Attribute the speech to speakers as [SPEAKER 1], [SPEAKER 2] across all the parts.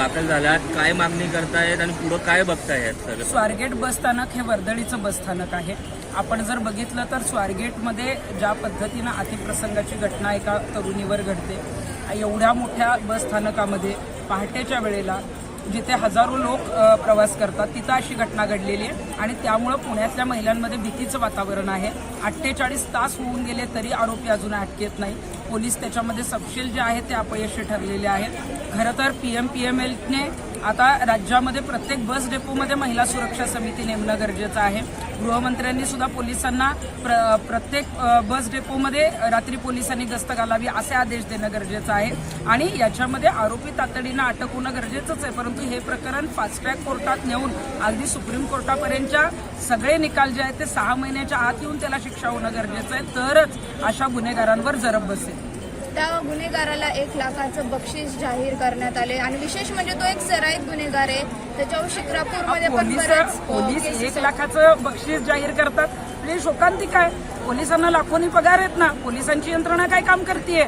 [SPEAKER 1] दाखल झाल्यात काय मागणी करतायत आणि पुढं काय बघतायत सगळं?
[SPEAKER 2] स्वारगेट बस स्थानक हे वर्दळीचं बस स्थानक आहे. आपण जर बघितलं तर स्वारगेटमध्ये ज्या पद्धतीनं अतिप्रसंगाची घटना एका तरुणीवर घडते एवढ्या मोठ्या बस स्थानकामध्ये पहाटेच्या वेळेला जिथे हजारो लोक प्रवास करतात तिथं अशी घटना घडलेली आहे. आणि त्यामुळं पुण्यातल्या महिलांमध्ये भीतीचं वातावरण आहे. अठ्ठेचाळीस तास होऊन गेले तरी आरोपी अजून अटकेत नाही. पोलीस त्याच्यामध्ये सपशेल जे आहेत ते अपयशी ठरलेले आहेत. खरं तर पी एम पी एम एलने आता राज्यामध्ये प्रत्येक बस डेपोमध्ये महिला सुरक्षा समिती नेमणं गरजेचं आहे. गृहमंत्र्यांनी सुद्धा पोलिसांना प्र प्रत्येक बस डेपोमध्ये रात्री पोलिसांनी गस्त घालावी असे आदेश देणं गरजेचं आहे. आणि याच्यामध्ये आरोपी तातडीनं अटक होणं गरजेचंच आहे. परंतु हे प्रकरण फास्ट ट्रॅक कोर्टात नेऊन अगदी सुप्रीम कोर्टापर्यंतच्या सगळे निकाल जे आहेत ते सहा महिन्याच्या आत येऊन त्याला शिक्षा होणं गरजेचं आहे. तरच अशा गुन्हेगारांवर जरब बसेल.
[SPEAKER 3] त्या गुन्हेगाराला एक लाखाचं बक्षीस जाहीर करण्यात आले. आणि विशेष म्हणजे तो एक सराईत गुन्हेगार आहे. त्याच्यावर शिक्रापूरमध्ये पण
[SPEAKER 2] पोलीस
[SPEAKER 3] बरेच अ,
[SPEAKER 2] पोलीस
[SPEAKER 3] cases
[SPEAKER 2] एक लाखाचं बक्षीस जाहीर करतात. म्हणजे शोकांतिक आहे पोलिसांना लाखोनी पगार आहेत ना. पोलिसांची यंत्रणा काय काम करते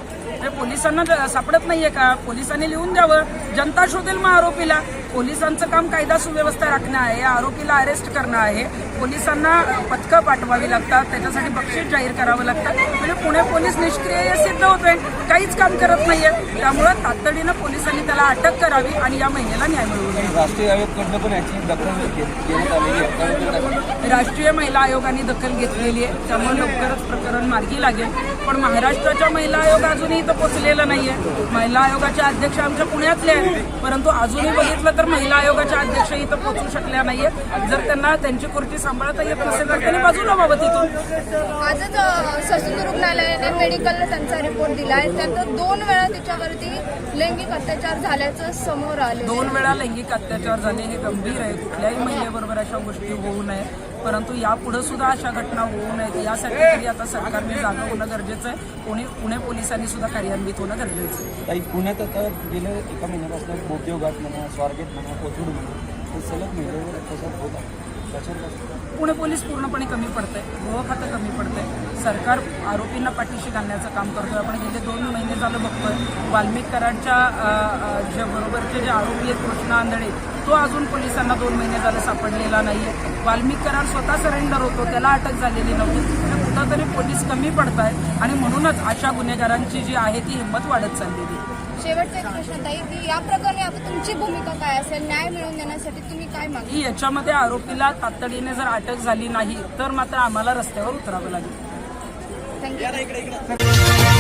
[SPEAKER 2] पोलिसांना ज- सापडत नाहीये का? पोलिसांनी लिहून द्यावं जनता शोधेल मग आरोपीला. पोलिसांचं काम कायदा सुव्यवस्था राखणं आहे आरोपीला अरेस्ट करणं आहे. पोलिसांना पथकं पाठवावी लागतात त्याच्यासाठी बक्षीस जाहीर करावं लागतं. म्हणजे पुणे पोलीस निष्क्रिय सिद्ध होतोय काहीच काम करत नाहीये. त्यामुळं तातडीनं पोलिसांनी त्याला अटक करावी आणि या महिलेला न्याय मिळवून द्यावा.
[SPEAKER 4] राष्ट्रीय आयोगकडनं पण याची दखल घेण्यात आलेली आहे.
[SPEAKER 2] राष्ट्रीय महिला आयोगाने दखल घेतलेली आहे. त्यामुळे लवकरच प्रकरण मार्गी लागेल. पण महाराष्ट्राच्या महिला आयोग अजूनही इथं पोचलेला नाहीये. महिला आयोगाचे अध्यक्ष आमच्या पुण्यातले आहेत परंतु अजूनही बघितलं तर महिला आयोगाच्या अध्यक्ष इथं पोचू शकल्या नाहीये. जर त्यांना त्यांची कुर्ती सांभाळता येत नसेल तर त्यांनी बाजूला व्हावं तिथून.
[SPEAKER 3] आजच ससून रुग्णालयाने मेडिकलला त्यांचा रिपोर्ट दिला आहे. त्यात दोन वेळा तिच्यावरती लैंगिक अत्याचार झाल्याचं समोर आले
[SPEAKER 2] दोन वेळा लैंगिक अत्याचार झाले हे गंभीर आहे. कुठल्याही महिलेबरोबर अशा गोष्टी होऊ नये परंतु यापुढे सुद्धा अशा घटना होऊ नयेत. यासाठी तरी आता सरकारने जागा होणं गरजेचं आहे. पुणे पुणे पोलिसांनी सुद्धा कार्यान्वित होणं गरजेचं आहे.
[SPEAKER 4] काही पुण्यात आता गेल्या एका महिन्यापासून उद्योगात म्हणा स्वारगेट म्हणा कोथरूड म्हणा हे सलग महिलेवर
[SPEAKER 2] पुणे पोलीस पूर्णपणे कमी पडतंय. गृह खातं कमी पडतंय. सरकार आरोपींना पाठीशी घालण्याचं काम करतोय. आपण गेले दोन महिने झालं बघतोय. वाल्मिक कराडच्या अ, जे बरोबरचे जे आरोपी आहेत कृष्णा आंधळे तो अजून पोलिसांना दोन महिने झालं सापडलेला नाहीये. वाल्मिक कराड स्वतः सरेंडर होतो. त्याला अटक झालेली नव्हती. तर पोलीस कमी पडत आहेत आणि म्हणूनच अशा गुन्हेगारांची जी आहे ती हिंमत वाढत चाललेली आहे.
[SPEAKER 3] शेवटचा एक प्रश्न ताई की या प्रकरणी आता तुमची भूमिका काय असेल? न्याय मिळवून देण्यासाठी तुम्ही काय
[SPEAKER 2] याच्यामध्ये आरोपीला तातडीने जर अटक झाली नाही तर मात्र आम्हाला रस्त्यावर उतरावं लागेल.
[SPEAKER 3] थँक्यू